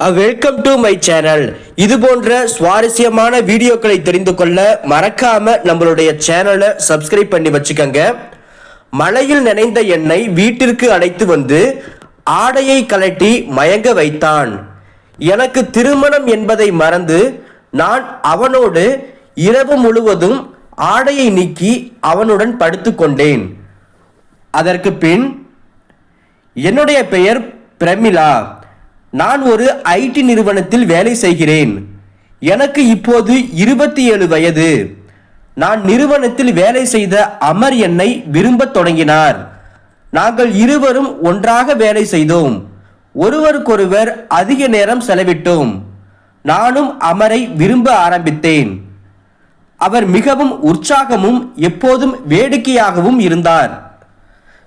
Welcome to my channel இது போன்ற சுவாரஸ்யமான வீடியோக்களை தெரிந்து கொள்ள மறக்காம நம்மளுடைய சேனலை சப்ஸ்கிரைப் பண்ணி வச்சுக்கோங்க. மழையில் நினைந்த என்னை வீட்டிற்கு அழைத்து வந்து ஆடையை கலட்டி மயங்க வைத்தான். எனக்கு திருமணம் என்பதை மறந்து நான் அவனோடு இரவு முழுவதும் ஆடையை நீக்கி அவனுடன் படுத்துக்கொண்டேன் அதற்கு பின் என்னுடைய பெயர் பிரமிளா. நான் ஒரு ஐடி நிறுவனத்தில் வேலை செய்கிறேன். எனக்கு இப்போது இருபத்தி ஏழு வயது. நான் நிறுவனத்தில் வேலை செய்த அமர் என்னை விரும்பத் தொடங்கினார். நாங்கள் இருவரும் ஒன்றாக வேலை செய்தோம். ஒருவருக்கொருவர் அதிக நேரம் செலவிட்டோம். நானும் அமரை விரும்ப ஆரம்பித்தேன். அவர் மிகவும் உற்சாகமும் எப்போதும் வேடிக்கையாகவும் இருந்தார்.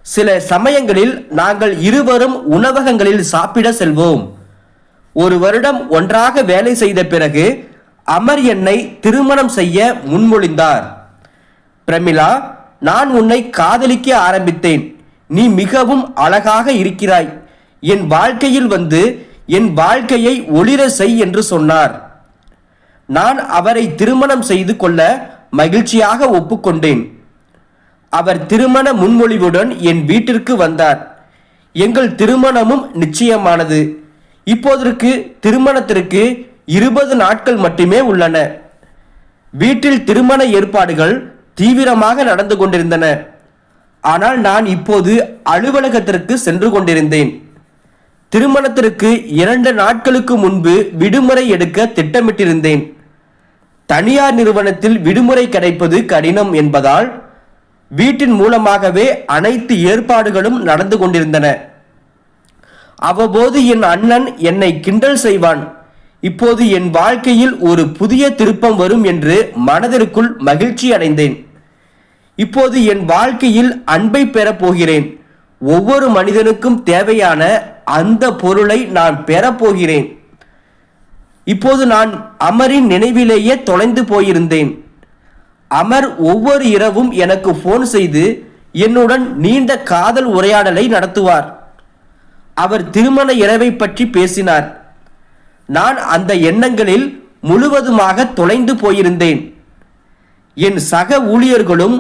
சில சமயங்களில் நாங்கள் இருவரும் உணவகங்களில் சாப்பிட செல்வோம். ஒரு வருடம் ஒன்றாக வேலை செய்த பிறகு அமர் என்னை திருமணம் செய்ய முன்மொழிந்தார். பிரமிளா நான் உன்னை காதலிக்க ஆரம்பித்தேன். நீ மிகவும் அழகாக இருக்கிறாய். என் வாழ்க்கையில் வந்து என் வாழ்க்கையை ஒளிர செய் என்று சொன்னார். நான் அவரை திருமணம் செய்து கொள்ள மகிழ்ச்சியாக ஒப்புக்கொண்டேன். அவர் திருமண முன்மொழிவுடன் என் வீட்டிற்கு வந்தார். எங்கள் திருமணமும் நிச்சயமானது. இப்போதற்கு திருமணத்திற்கு இருபது நாட்கள் மட்டுமே உள்ளன. வீட்டில் திருமண ஏற்பாடுகள் தீவிரமாக நடந்து கொண்டிருந்தன. ஆனால் நான் இப்போது அலுவலகத்திற்கு சென்று கொண்டிருந்தேன். திருமணத்திற்கு இரண்டு நாட்களுக்கு முன்பு விடுமுறை எடுக்க திட்டமிட்டிருந்தேன். தனியார் நிறுவனத்தில் விடுமுறை கிடைப்பது கடினம் என்பதால் வீட்டின் மூலமாகவே அனைத்து ஏற்பாடுகளும் நடந்து கொண்டிருந்தன. அவ்வப்போது என் அண்ணன் என்னை கிண்டல் செய்வான். இப்போது என் வாழ்க்கையில் ஒரு புதிய திருப்பம் வரும் என்று மனதிற்குள் மகிழ்ச்சி அடைந்தேன். இப்போது என் வாழ்க்கையில் அன்பை பெறப் போகிறேன். ஒவ்வொரு மனிதனுக்கும் தேவையான அந்த பொருளை நான் பெறப்போகிறேன் இப்போது நான் அமரின் நினைவிலேயே தொலைந்து போயிருந்தேன். அமர் ஒவ்வொரு இரவும் எனக்கு ஃபோன் செய்து என்னுடன் நீண்ட காதல் உரையாடலை நடத்துவார். அவர் திருமண இரவை பற்றி பேசினார். நான் அந்த எண்ணங்களில் முழுவதுமாக தொலைந்து போயிருந்தேன். என் சக ஊழியர்களும்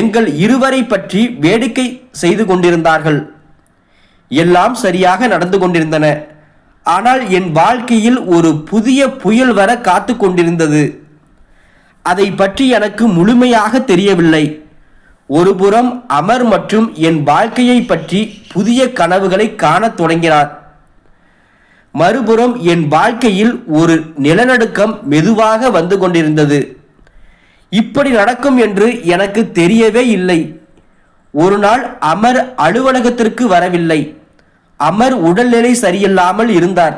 எங்கள் இருவரை பற்றி வேடிக்கை செய்து கொண்டிருந்தார்கள். எல்லாம் சரியாக நடந்து கொண்டிருந்தன. ஆனால் என் வாழ்க்கையில் ஒரு புதிய புயல் வர காத்து கொண்டிருந்தது. அதை பற்றி எனக்கு முழுமையாக தெரியவில்லை. ஒருபுறம் அமர் மற்றும் என் வாழ்க்கையை பற்றி புதிய கனவுகளை காணத் தொடங்கினார். மறுபுறம் என் வாழ்க்கையில் ஒரு நிலநடுக்கம் மெதுவாக வந்து கொண்டிருந்தது. இப்படி நடக்கும் என்று எனக்கு தெரியவே இல்லை. ஒரு நாள் அமர் அலுவலகத்திற்கு வரவில்லை. அமர் உடல்நிலை சரியில்லாமல் இருந்தார்.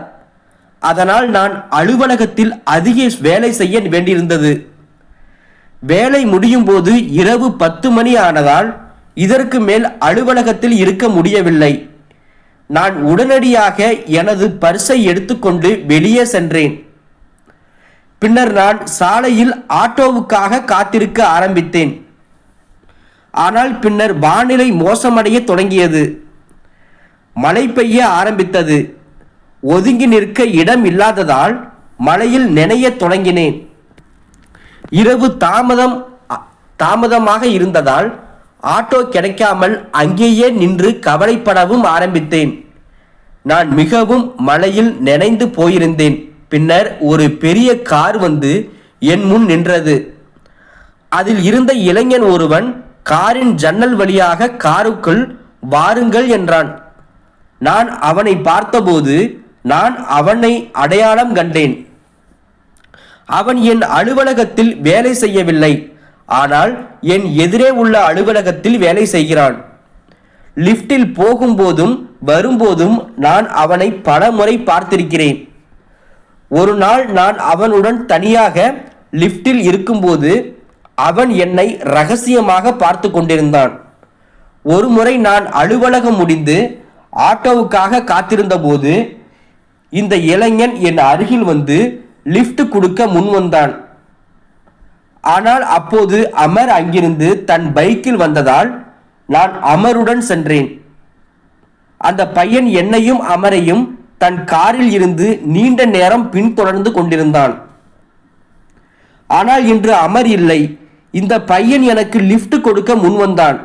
அதனால் நான் அலுவலகத்தில் அதிக வேலை செய்ய வேண்டியிருந்தது. வேலை முடியும் போது இரவு பத்து மணி ஆனதால் இதற்கு மேல் அலுவலகத்தில் இருக்க முடியவில்லை. நான் உடனடியாக எனது பர்ஸை எடுத்துக்கொண்டு வெளியே சென்றேன். பின்னர் நான் சாலையில் ஆட்டோவுக்காக காத்திருக்க ஆரம்பித்தேன். ஆனால் பின்னர் வானிலை மோசமடைய தொடங்கியது. மழை பெய்ய ஆரம்பித்தது. ஒதுங்கி நிற்க இடம் இல்லாததால் மழையில் நினைய தொடங்கினேன். இரவு தாமதம் தாமதமாக இருந்ததால் ஆட்டோ கிடைக்காமல் அங்கேயே நின்று கவலைப்படவும் ஆரம்பித்தேன். நான் மிகவும் மழையில் நினைந்து போயிருந்தேன். பின்னர் ஒரு பெரிய கார் வந்து என் முன் நின்றது. அதில் இருந்த இளைஞன் ஒருவன் காரின் ஜன்னல் வழியாக காருக்குள் வாருங்கள் என்றான். நான் அவனை பார்த்தபோது நான் அவனை அடையாளம் கண்டேன். அவன் என் அலுவலகத்தில் வேலை செய்யவில்லை. ஆனால் என் எதிரே உள்ள அலுவலகத்தில் வேலை செய்கிறான். லிஃப்டில் போகும்போதும் வரும்போதும் நான் அவனை பல முறை பார்த்திருக்கிறேன். ஒரு நாள் நான் அவனுடன் தனியாக லிஃப்டில் இருக்கும்போது அவன் என்னை ரகசியமாக பார்த்து கொண்டிருந்தான். ஒரு முறை நான் அலுவலகம் முடிந்து ஆட்டோவுக்காக காத்திருந்தபோது இந்த இளைஞன் என் அருகில் வந்து லிஃப்ட் கொடுக்க முன் வந்தான். ஆனால் அப்போது அமர் அங்கிருந்து தன் பைக்கில் வந்ததால் நான் அமருடன் சென்றேன். அந்த பையன் என்னையும் அமரையும் தன் காரில் இருந்து நீண்ட நேரம் பின்தொடர்ந்து கொண்டிருந்தான். ஆனால் இன்று அமர் இல்லை. இந்த பையன் எனக்கு லிஃப்ட் கொடுக்க முன்வந்தான்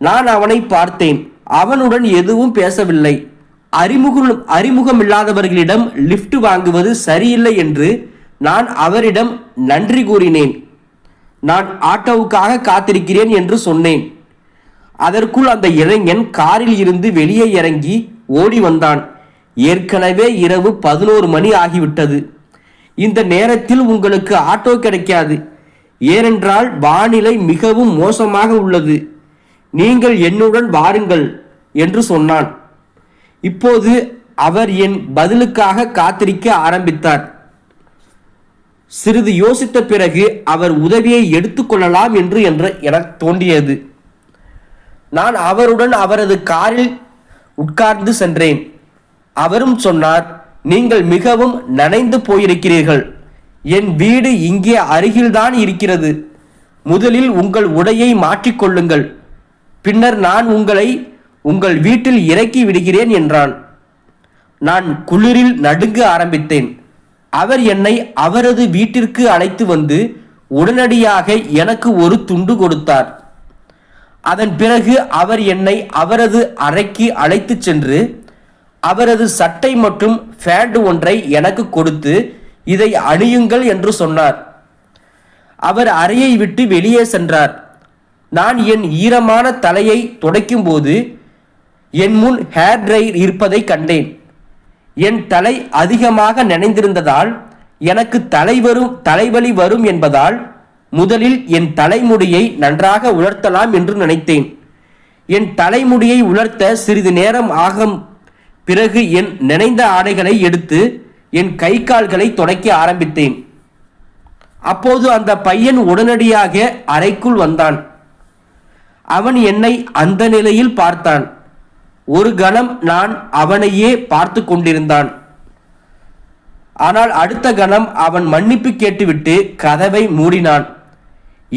நான் அவனை பார்த்தேன். அவனுடன் எதுவும் பேசவில்லை. அறிமுகம் அறிமுகம் இல்லாதவர்களிடம் லிஃப்ட் வாங்குவது சரியில்லை என்று நான் அவரிடம் நன்றி கூறினேன். நான் ஆட்டோவுக்காக காத்திருக்கிறேன் என்று சொன்னேன். அதற்குள் அந்த இளைஞன் காரில் இருந்து வெளியே இறங்கி ஓடி வந்தான். ஏற்கனவே இரவு பதினோரு மணி ஆகிவிட்டது. இந்த நேரத்தில் உங்களுக்கு ஆட்டோ கிடைக்காது. ஏனென்றால் வானிலை மிகவும் மோசமாக உள்ளது. நீங்கள் என்னுடன் வாருங்கள் என்று சொன்னான். இப்போது அவர் என் பதிலுக்காக காத்திருக்க ஆரம்பித்தார். சிறிது யோசித்த பிறகு அவர் உதவியை எடுத்துக்கொள்ளலாம் என்று என்று எனக்கு தோன்றியது. நான் அவருடன் அவரது காரில் உட்கார்ந்து சென்றேன். அவரும் சொன்னார் நீங்கள் மிகவும் நனைந்து போயிருக்கிறீர்கள். என் வீடு இங்கே அருகில்தான் இருக்கிறது. முதலில் உங்கள் உடையை மாற்றிக்கொள்ளுங்கள் பின்னர் நான் உங்களை உங்கள் வீட்டில் இறக்கி விடுகிறேன் என்றான். நான் குளிரில் நடுங்க ஆரம்பித்தேன். அவர் என்னை அவரது வீட்டிற்கு அழைத்து வந்து உடனடியாக எனக்கு ஒரு துண்டு கொடுத்தார். அதன் பிறகு அவர் என்னை அவரது அறைக்கு அழைத்து சென்று அவரது சட்டை மற்றும் ஃபேண்ட் ஒன்றை எனக்கு கொடுத்து இதை அணியுங்கள் என்று சொன்னார். அவர் அறையை விட்டு வெளியே சென்றார். நான் என் ஈரமான தலையை துடைக்கும்போது என் முன் ஹேர் ட்ரையர் இருப்பதை கண்டேன். என் தலை அதிகமாக நினைந்திருந்ததால் எனக்கு தலை வரும் தலைவலி வரும் என்பதால் முதலில் என் தலைமுடியை நன்றாக உலர்த்தலாம் என்று நினைத்தேன். என் தலைமுடியை உலர்த்த சிறிது நேரம் ஆகும் பிறகு என் நினைந்த ஆடைகளை எடுத்து என் கை கால்களை துடைக்க ஆரம்பித்தேன். அப்போது அந்த பையன் உடனடியாக அறைக்குள் வந்தான். அவன் என்னை அந்த நிலையில் பார்த்தான். ஒரு கணம் நான் அவனையே பார்த்து கொண்டிருந்தான். ஆனால் அடுத்த கணம் அவன் மன்னிப்பு கேட்டுவிட்டு கதவை மூடினான்.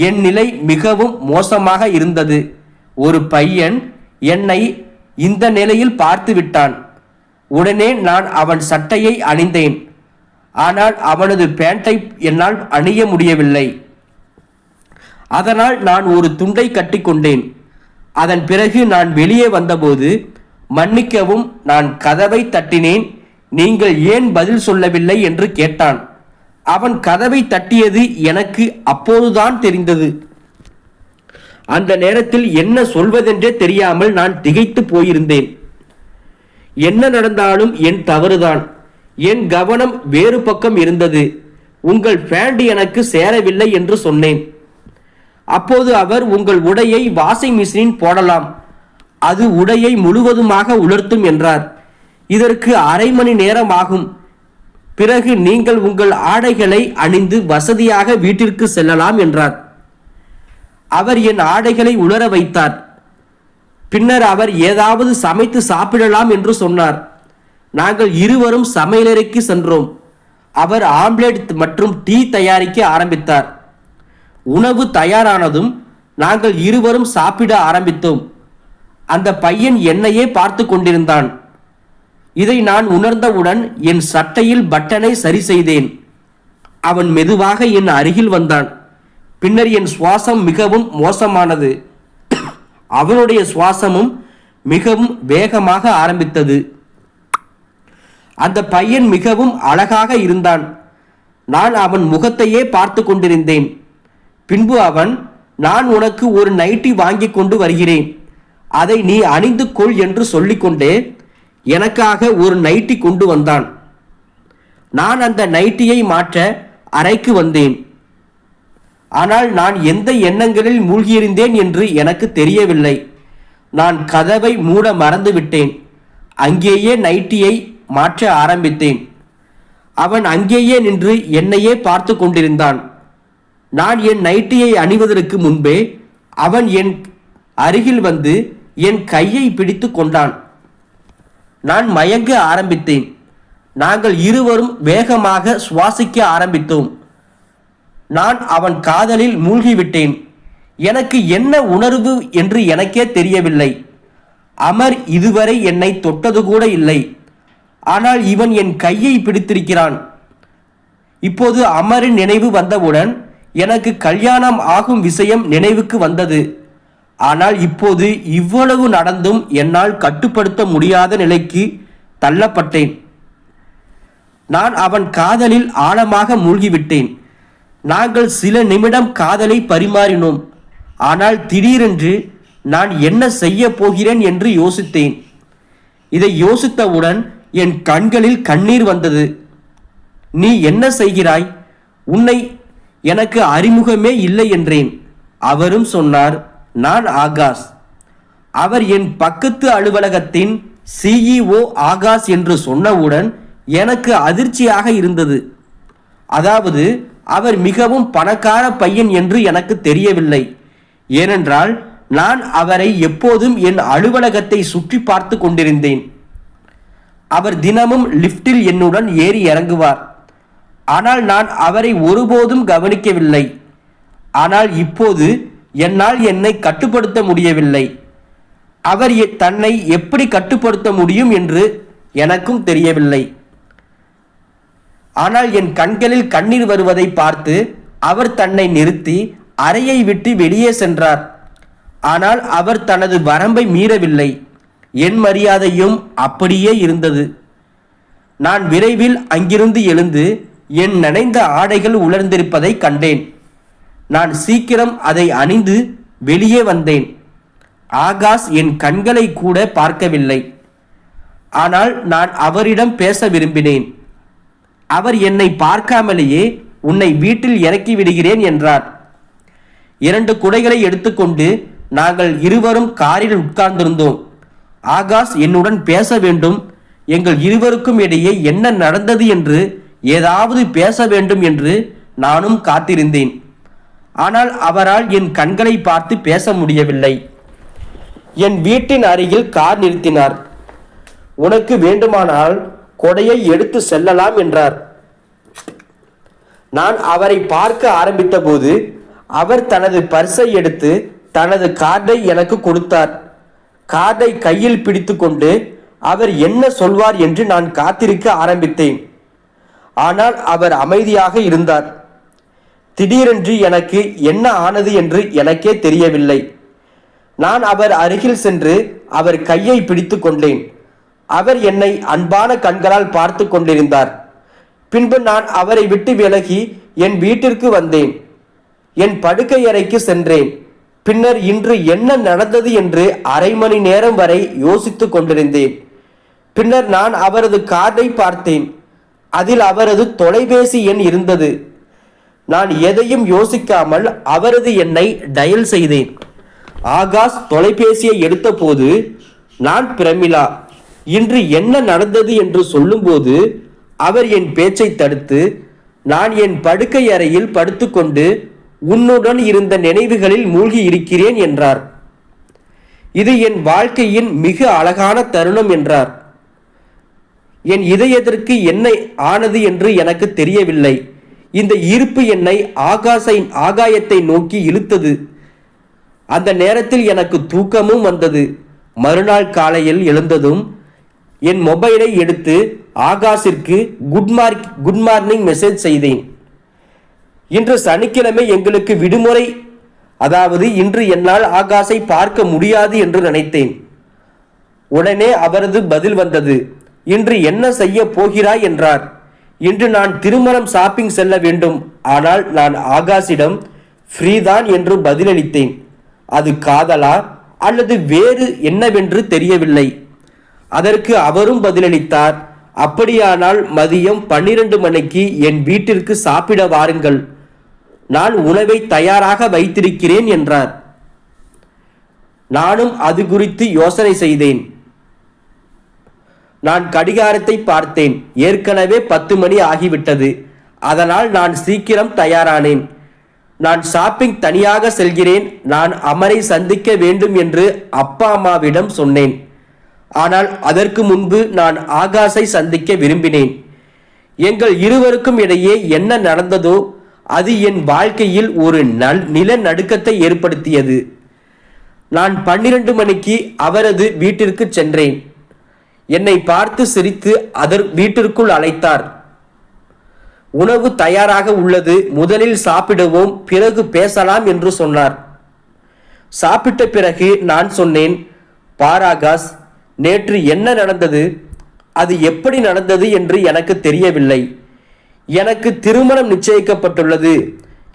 என் நிலை மிகவும் மோசமாக இருந்தது. ஒரு பையன் என்னை இந்த நிலையில் பார்த்து விட்டான். உடனே நான் அவன் சட்டையை அணிந்தேன். ஆனால் அவனது பேண்டை என்னால் அணிய முடியவில்லை. அதனால் நான் ஒரு துண்டை கட்டிக்கொண்டேன் அதன் பிறகு நான் வெளியே வந்தபோது மன்னிக்கவும் நான் கதவை தட்டினேன். நீங்கள் ஏன் பதில் சொல்லவில்லை என்று கேட்டான். அவன் கதவை தட்டியது எனக்கு அப்போதுதான் தெரிந்தது. அந்த நேரத்தில் என்ன சொல்வதென்றே தெரியாமல் நான் திகைத்து போயிருந்தேன். என்ன நடந்தாலும் என் தவறுதான். என் கவனம் வேறு பக்கம் இருந்தது. உங்கள் பேண்ட் எனக்கு சேரவில்லை என்று சொன்னேன். அப்போது அவர் உங்கள் உடையை வாஷிங் மிஷினில் போடலாம். அது உடையை முழுவதுமாக உலர்த்தும் என்றார். இதற்கு அரை மணி நேரம் ஆகும் பிறகு நீங்கள் உங்கள் ஆடைகளை அணிந்து வசதியாக வீட்டிற்கு செல்லலாம் என்றார். அவர் என் ஆடைகளை உலர வைத்தார். பின்னர் அவர் ஏதாவது சமைத்து சாப்பிடலாம் என்று சொன்னார். நாங்கள் இருவரும் சமையலறைக்கு சென்றோம். அவர் ஆம்லெட் மற்றும் டீ தயாரிக்க ஆரம்பித்தார். உணவு தயாரானதும் நாங்கள் இருவரும் சாப்பிட ஆரம்பித்தோம். அந்த பையன் என்னையே பார்த்து கொண்டிருந்தான். இதை நான் உணர்ந்தவுடன் என் சட்டையில் பட்டனை சரி செய்தேன். அவன் மெதுவாக என் அருகில் வந்தான். பின்னர் என் சுவாசம் மிகவும் மோசமானது. அவனுடைய சுவாசமும் மிகவும் வேகமாக ஆரம்பித்தது. அந்த பையன் மிகவும் அழகாக இருந்தான். நான் அவன் முகத்தையே பார்த்து கொண்டிருந்தேன். பின்பு அவன் நான் உனக்கு ஒரு நைட்டி வாங்கி கொண்டு வருகிறேன். அதை நீ அணிந்து கொள் என்று சொல்லிக்கொண்டே எனக்காக ஒரு நைட்டி கொண்டு வந்தான். நான் அந்த நைட்டியை மாற்ற அறைக்கு வந்தேன். ஆனால் நான் எந்த எண்ணங்களில் மூழ்கியிருந்தேன் என்று எனக்கு தெரியவில்லை. நான் கதவை மூட மறந்துவிட்டேன். அங்கேயே நைட்டியை மாற்ற ஆரம்பித்தேன். அவன் அங்கேயே நின்று என்னையே பார்த்து கொண்டிருந்தான். நான் என் நைட்டியை அணிவதற்கு முன்பே அவன் என் அருகில் வந்து என் கையை பிடித்து கொண்டான். நான் மயங்க ஆரம்பித்தேன். நாங்கள் இருவரும் வேகமாக சுவாசிக்க ஆரம்பித்தோம். நான் அவன் காதலில் மூழ்கிவிட்டேன். எனக்கு என்ன உணர்வு என்று எனக்கே தெரியவில்லை. அமர் இதுவரை என்னை தொட்டது கூட இல்லை. ஆனால் இவன் என் கையை பிடித்திருக்கிறான். இப்போது அமரின் நினைவு வந்தவுடன் எனக்கு கல்யாணம் ஆகும் விஷயம் நினைவுக்கு வந்தது. ஆனால் இப்போது இவ்வளவு நடந்தும் என்னால் கட்டுப்படுத்த முடியாத நிலைக்கு தள்ளப்பட்டேன். நான் அவன் காதலில் ஆழமாக மூழ்கிவிட்டேன். நாங்கள் சில நிமிடம் காதலை பரிமாறினோம். ஆனால் திடீரென்று நான் என்ன செய்ய போகிறேன் என்று யோசித்தேன். இதை யோசித்தவுடன் என் கண்களில் கண்ணீர் வந்தது. நீ என்ன செய்கிறாய்? உன்னை எனக்கு அறிமுகமே இல்லை என்றேன். அவரும் சொன்னார் நான் ஆகாஷ் அவர் என் பக்கத்து அலுவலகத்தின் சிஇஓ ஆகாஷ் என்று சொன்னவுடன் எனக்கு அதிர்ச்சியாக இருந்தது. அதாவது அவர் மிகவும் பணக்கார பையன் என்று எனக்கு தெரியவில்லை. ஏனென்றால் நான் அவரை எப்போதும் என் அலுவலகத்தை சுற்றி பார்த்து கொண்டிருந்தேன். அவர் தினமும் லிஃப்டில் என்னுடன் ஏறி இறங்குவார். ஆனால் நான் அவரை ஒருபோதும் கவனிக்கவில்லை. ஆனால் இப்போது என்னால் என்னை கட்டுப்படுத்த முடியவில்லை. அவர் எ- தன்னை எப்படி கட்டுப்படுத்த முடியும் என்று எனக்கும் தெரியவில்லை. ஆனால் என் கண்களில் கண்ணீர் வருவதை பார்த்து அவர் தன்னை நிறுத்தி அறையை விட்டு வெளியே சென்றார். ஆனால் அவர் தனது வரம்பை மீறவில்லை. என் மரியாதையும் அப்படியே இருந்தது. நான் விரைவில் அங்கிருந்து எழுந்து என் நனைந்த ஆடைகள் உலர்ந்திருப்பதை கண்டேன். நான் சீக்கிரம் அதை அணிந்து வெளியே வந்தேன். ஆகாஷ் என் கண்களை கூட பார்க்கவில்லை. ஆனால் நான் அவரிடம் பேச விரும்பினேன். அவர் என்னை பார்க்காமலேயே உன்னை வீட்டில் இறக்கி விடுகிறேன் என்றார். இரண்டு குடைகளை எடுத்துக்கொண்டு நாங்கள் இருவரும் காரில் உட்கார்ந்திருந்தோம். ஆகாஷ் என்னுடன் பேச வேண்டும். எங்கள் இருவருக்கும் இடையே என்ன நடந்தது என்று ஏதாவது பேச வேண்டும் என்று நானும் காத்திருந்தேன். ஆனால் அவரால் என் கண்களை பார்த்து பேச முடியவில்லை. என் வீட்டின் அருகில் கார் நிறுத்தினார். உனக்கு வேண்டுமானால் கொடையை எடுத்து செல்லலாம் என்றார். நான் அவரை பார்க்க ஆரம்பித்த போது அவர் தனது பர்ஸை எடுத்து தனது கார்டை எனக்கு கொடுத்தார். கார்டை கையில் பிடித்துக்கொண்டு அவர் என்ன சொல்வார் என்று நான் காத்திருக்க ஆரம்பித்தேன். ஆனால் அவர் அமைதியாக இருந்தார். திடீரென்று எனக்கு என்ன ஆனது என்று எனக்கே தெரியவில்லை. நான் அவர் அருகில் சென்று அவர் கையை பிடித்து கொண்டேன். அவர் என்னை அன்பான கண்களால் பார்த்து கொண்டிருந்தார். பின்பு நான் அவரை விட்டு விலகி என் வீட்டிற்கு வந்தேன். என் படுக்கை அறைக்கு சென்றேன். பின்னர் இன்று என்ன நடந்தது என்று அரை மணி நேரம் வரை யோசித்துக் கொண்டிருந்தேன். பின்னர் நான் அவரது கார்டை பார்த்தேன். அதில் அவரது தொலைபேசி எண் இருந்தது. நான் எதையும் யோசிக்காமல் அவரது என்னை டயல் செய்தேன். ஆகாஷ் தொலைபேசியை எடுத்தபோது நான் பிரமிளா. இன்று என்ன நடந்தது என்று சொல்லும்போது அவர் என் பேச்சை தடுத்து நான் என் படுக்கை அறையில் படுத்துக்கொண்டு உன்னுடன் இருந்த நினைவுகளில் மூழ்கி இருக்கிறேன் என்றார். இது என் வாழ்க்கையின் மிக அழகான தருணம் என்றார். என் இதயத்திற்கு என்ன ஆனது என்று எனக்கு தெரியவில்லை. இந்த ஈர்ப்பு என்னை ஆகாசை ஆகாயத்தை நோக்கி இழுத்தது. அந்த நேரத்தில் எனக்கு தூக்கமும் வந்தது. மறுநாள் காலையில் எழுந்ததும் என் மொபைலை எடுத்து ஆகாஷிற்கு good mark good morning message செய்தேன். இன்று சனிக்கிழமை எங்களுக்கு விடுமுறை. அதாவது இன்று என்னால் ஆகாஷை பார்க்க முடியாது என்று நினைத்தேன். உடனே அவரது பதில் வந்தது. இன்று என்ன செய்ய போகிறாய் என்றார். இன்று நான் திருமணம் ஷாப்பிங் செல்ல வேண்டும். ஆனால் நான் ஆகாஷிடம் ஃப்ரீதான் என்று பதிலளித்தேன். அது காதலா? அல்லது வேறு என்னவென்று தெரியவில்லை. அதற்கு அவரும் பதிலளித்தார் அப்படியானால் மதியம் பன்னிரண்டு மணிக்கு என் வீட்டிற்கு சாப்பிட வாருங்கள். நான் உணவை தயாராக வைத்திருக்கிறேன் என்றார். நானும் அது குறித்து யோசனை செய்தேன். நான் கடிகாரத்தை பார்த்தேன். ஏற்கனவே பத்து மணி ஆகிவிட்டது. அதனால் நான் சீக்கிரம் தயாரானேன். நான் ஷாப்பிங் தனியாக செல்கிறேன். நான் அமரை சந்திக்க வேண்டும் என்று அப்பா அம்மாவிடம் சொன்னேன். ஆனால் அதற்கு முன்பு நான் ஆகாஷை சந்திக்க விரும்பினேன். எங்கள் இருவருக்கும் இடையே என்ன நடந்ததோ அது என் வாழ்க்கையில் ஒரு நல் நிலநடுக்கத்தை ஏற்படுத்தியது. நான் பன்னிரண்டு மணிக்கு அவரது வீட்டிற்கு சென்றேன். என்னை பார்த்து சிரித்து அதர் வீட்டிற்குள் அழைத்தார். உணவு தயாராக உள்ளது. முதலில் சாப்பிடுவோம் பிறகு பேசலாம் என்று சொன்னார். சாப்பிட்ட பிறகு நான் சொன்னேன் பாராகாஸ் நேற்று என்ன நடந்தது? அது எப்படி நடந்தது என்று எனக்கு தெரியவில்லை. எனக்கு திருமணம் நிச்சயிக்கப்பட்டுள்ளது.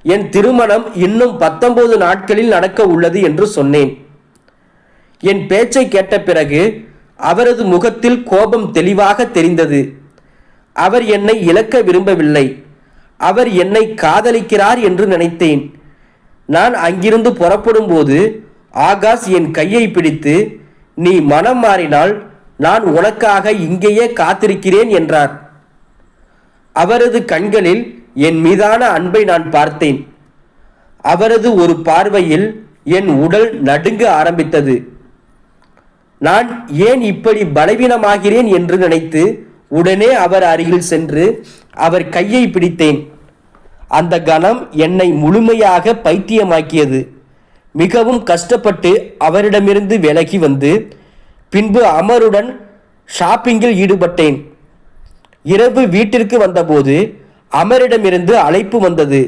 என் திருமணம் இன்னும் பத்தொன்பது நாட்களில் நடக்க உள்ளது என்று சொன்னேன். என் பேச்சை கேட்ட பிறகு அவரது முகத்தில் கோபம் தெளிவாக தெரிந்தது. அவர் என்னை இழக்க விரும்பவில்லை. அவர் என்னை காதலிக்கிறார் என்று நினைத்தேன். நான் அங்கிருந்து புறப்படும் போது ஆகாஷ் என் கையை பிடித்து நீ மனம் மாறினால் நான் உனக்காக இங்கேயே காத்திருக்கிறேன் என்றார். அவரது கண்களில் என் மீதான அன்பை நான் பார்த்தேன். அவரது ஒரு பார்வையில் என் உடல் நடுங்க ஆரம்பித்தது. நான் ஏன் இப்படி பலவீனமாகிறேன் என்று நினைத்து உடனே அவர் அருகில் சென்று அவர் கையை பிடித்தேன். அந்த கணம் என்னை முழுமையாக பைத்தியமாக்கியது. மிகவும் கஷ்டப்பட்டு அவரிடமிருந்து விலகி வந்து பின்பு அமருடன் ஷாப்பிங்கில் ஈடுபட்டேன். இரவு வீட்டிற்கு வந்தபோது அமரிடமிருந்து அழைப்பு வந்தது.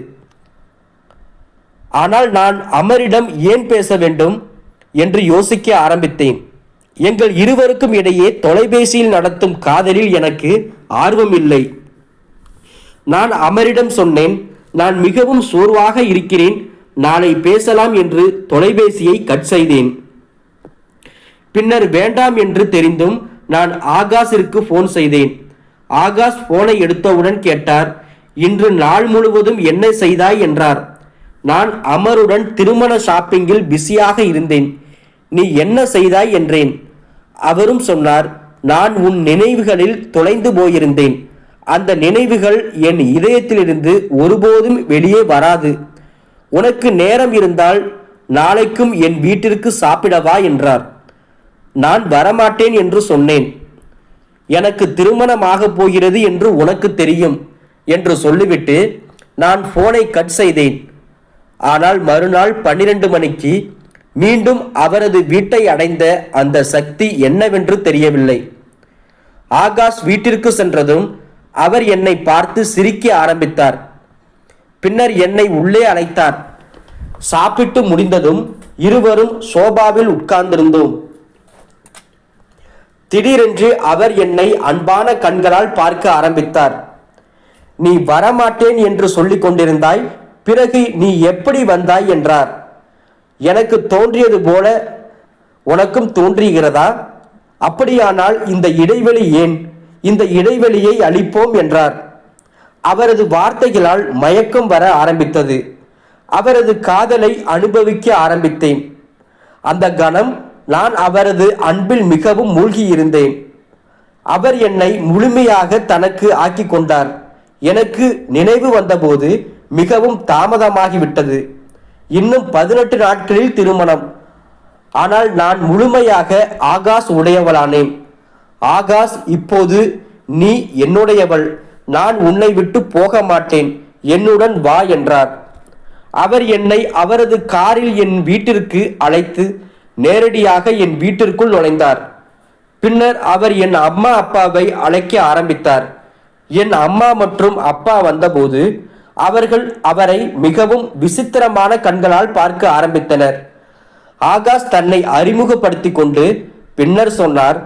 ஆனால் நான் அமரிடம் ஏன் பேச வேண்டும்? என்று யோசிக்க ஆரம்பித்தேன். எங்கள் இருவருக்கும் இடையே தொலைபேசியில் நடத்தும் காதலில் எனக்கு ஆர்வம் இல்லை நான் அமரிடம் சொன்னேன் நான் மிகவும் சோர்வாக இருக்கிறேன் நாளை பேசலாம் என்று தொலைபேசியை கட் செய்தேன். பின்னர் வேண்டாம் என்று தெரிந்தும் நான் ஆகாஷிற்கு ஃபோன் செய்தேன். ஆகாஷ் போனை எடுத்தவுடன் கேட்டார் இன்று நாள் முழுவதும் என்ன செய்தாய்? என்றார். நான் அமருடன் திருமண ஷாப்பிங்கில் பிஸியாக இருந்தேன். நீ என்ன செய்தாய்? என்றேன். அவரும் சொன்னார் நான் உன் நினைவுகளில் தொலைந்து போயிருந்தேன். அந்த நினைவுகள் என் இதயத்திலிருந்து ஒருபோதும் வெளியே வராது. உனக்கு நேரம் இருந்தால் நாளைக்கும் என் வீட்டிற்கு சாப்பிடவா? என்றார். நான் வரமாட்டேன் என்று சொன்னேன். எனக்கு திருமணமாகப் போகிறது என்று உனக்கு தெரியும் என்று சொல்லிவிட்டு நான் போனை கட் செய்தேன். ஆனால் மறுநாள் பன்னிரண்டு மணிக்கு மீண்டும் அவரது வீட்டை அடைந்த அந்த சக்தி என்னவென்று தெரியவில்லை. ஆகாஷ் வீட்டிற்கு சென்றதும் அவர் என்னை பார்த்து சிரிக்க ஆரம்பித்தார். பின்னர் என்னை உள்ளே அழைத்தார். சாப்பிட்டு முடிந்ததும் இருவரும் சோபாவில் உட்கார்ந்திருந்தோம். திடீரென்று அவர் என்னை அன்பான கண்களால் பார்க்க ஆரம்பித்தார். நீ வரமாட்டேன் என்று சொல்லிக் கொண்டிருந்தாய் பிறகு நீ எப்படி வந்தாய்? என்றார். எனக்கு தோன்றியது போல உனக்கும் தோன்றுகிறதா? அப்படியானால் இந்த இடைவெளி ஏன்? இந்த இடைவெளியை அளிப்போம் என்றார். அவரது வார்த்தைகளால் மயக்கம் வர ஆரம்பித்தது. அவரது காதலை அனுபவிக்க ஆரம்பித்தேன். அந்த கணம் நான் அவரது அன்பில் மிகவும் மூழ்கி இருந்தேன் அவர் என்னை முழுமையாக தனக்கு ஆக்கி கொண்டார். எனக்கு நினைவு வந்தபோது மிகவும் தாமதமாகிவிட்டது. இன்னும் பதினெட்டு நாட்களில் திருமணம். ஆனால் நான் முழுமையாக ஆகாஷ் உடையவளானேன். ஆகாஷ் இப்போது நீ என்னுடையவள். நான் உன்னை விட்டு போக மாட்டேன். என்னுடன் வா என்றார். அவர் என்னை அவரது காரில் என் வீட்டிற்கு அழைத்து நேரடியாக என் வீட்டிற்குள் நுழைந்தார். பின்னர் அவர் என் அம்மா அப்பாவை அழைக்க ஆரம்பித்தார். என் அம்மா மற்றும் அப்பா வந்தபோது அவர்கள் அவரை மிகவும் விசித்திரமான கண்களால் பார்க்க ஆரம்பித்தனர். ஆகாஷ் தன்னை அறிமுகப்படுத்தி கொண்டு பின்னர் சொன்னார்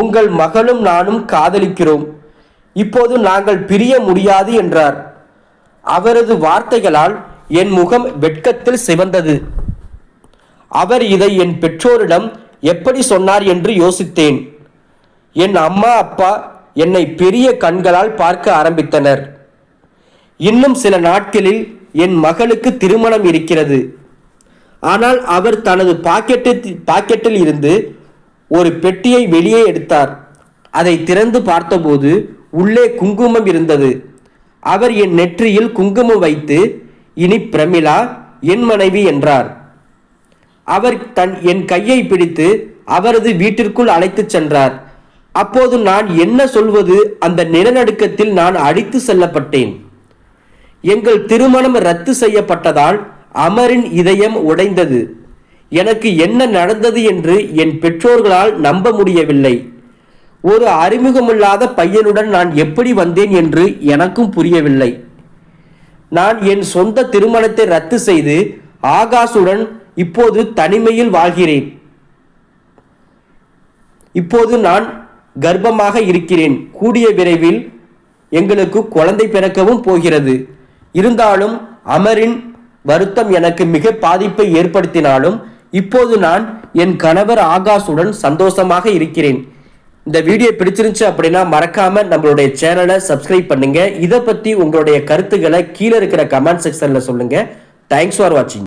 உங்கள் மகளும் நானும் காதலிக்கிறோம். இப்போது நாங்கள் பிரிய முடியாது என்றார். அவரது வார்த்தைகளால் என் முகம் வெட்கத்தில் சிவந்தது. அவர் இதை என் பெற்றோரிடம் எப்படி சொன்னார் என்று யோசித்தேன். என் அம்மா அப்பா என்னை பெரிய கண்களால் பார்க்க ஆரம்பித்தனர். இன்னும் சில நாட்களில் என் மகளுக்கு திருமணம் இருக்கிறது. ஆனால் அவர் தனது பாக்கெட்டு பாக்கெட்டில் இருந்து ஒரு பெட்டியை வெளியே எடுத்தார். அதை திறந்து பார்த்தபோது உள்ளே குங்குமம் இருந்தது. அவர் என் நெற்றியில் குங்குமம் வைத்து இனி பிரமிளா என் மனைவி என்றார். அவர் தன் என் கையை பிடித்து அவரது வீட்டிற்குள் அழைத்துச் சென்றார். அப்போது நான் என்ன சொல்வது அந்த நிலநடுக்கத்தில் நான் அடித்து செல்லப்பட்டேன். எங்கள் திருமணம் ரத்து செய்யப்பட்டதால் அமரின் இதயம் உடைந்தது. எனக்கு என்ன நடந்தது என்று என் பெற்றோர்களால் நம்ப முடியவில்லை. ஒரு அறிமுகமில்லாத பையனுடன் நான் எப்படி வந்தேன் என்று எனக்கும் புரியவில்லை. நான் என் சொந்த திருமணத்தை ரத்து செய்து ஆகாஷுடன் இப்போது தனிமையில் வாழ்கிறேன். இப்போது நான் கர்ப்பமாக இருக்கிறேன். கூடிய விரைவில் எங்களுக்கு குழந்தை பிறக்கவும் போகிறது. இருந்தாலும் அமரின் வருத்தம் எனக்கு மிக பாதிப்பை ஏற்படுத்தினாலும் இப்போது நான் என் கணவர் ஆகாஷுடன் சந்தோஷமாக இருக்கிறேன். இந்த வீடியோ பிடிச்சிருந்துச்சு அப்படின்னா மறக்காம நம்மளுடைய சேனலை சப்ஸ்கிரைப் பண்ணுங்க. இதை பத்தி உங்களுடைய கருத்துக்களை கீழே இருக்கிற கமெண்ட் செக்ஷன்ல சொல்லுங்க. தேங்க்ஸ் ஃபார் வாட்சிங்